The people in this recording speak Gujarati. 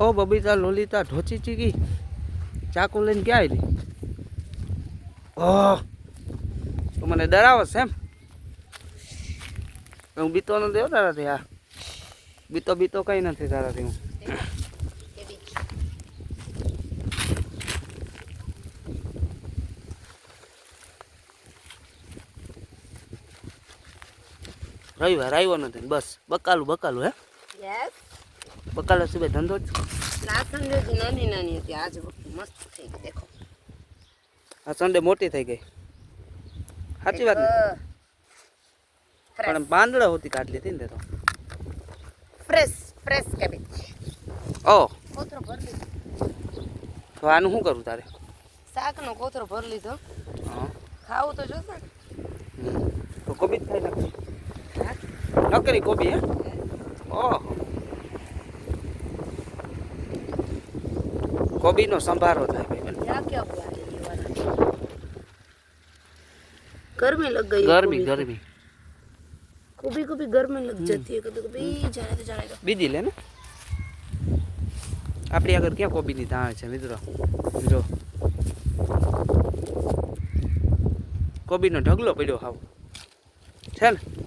ઓ બબીતા, લોલિતા ઢોચી ચીકી, ચાકુ લઈને ક્યાં આવી ઓહ તો મને ડરાવો છે એમ. હું બીતો નથી હો તારાથી હા બીતો બીતો કઈ નથી તારાથી હું. રવિવાર આવ્યો નથી બસ, બકાલું બકાલું હે? બકાલા સુબે ધંધો જ. લાસન જ નાની નાની હતી. આજ મસ્ત થઈ ગઈ. દેખો. આ સંડે મોટી થઈ ગઈ. સાચી વાત પણ પાંદડા હોતી કાઢ લીધી ને તો ફ્રેશ ફ્રેશ કેબેજ ઓ. કોથરો ભર લીધો. તો આનું શું કરું તારે? શાકનો કોથરો ભરી લીધો. ખાવું તો જોશે ને. તો કોબી જ નાખ નકરી કોબી હે ઓહો કોબીનો સંભારો થાય ગરમી લગ ગઈ ગરમી ગરમી. કોબી કોબી ગરમી લગ જતી કદું કોબી જાણે તો જાણે. બીજી લે ને. આપણી આગળ ક્યાં કોબીની ધાણ છે મિત્રો? જો. કોબીનો ઢગલો પડ્યો હાવ. છે ને?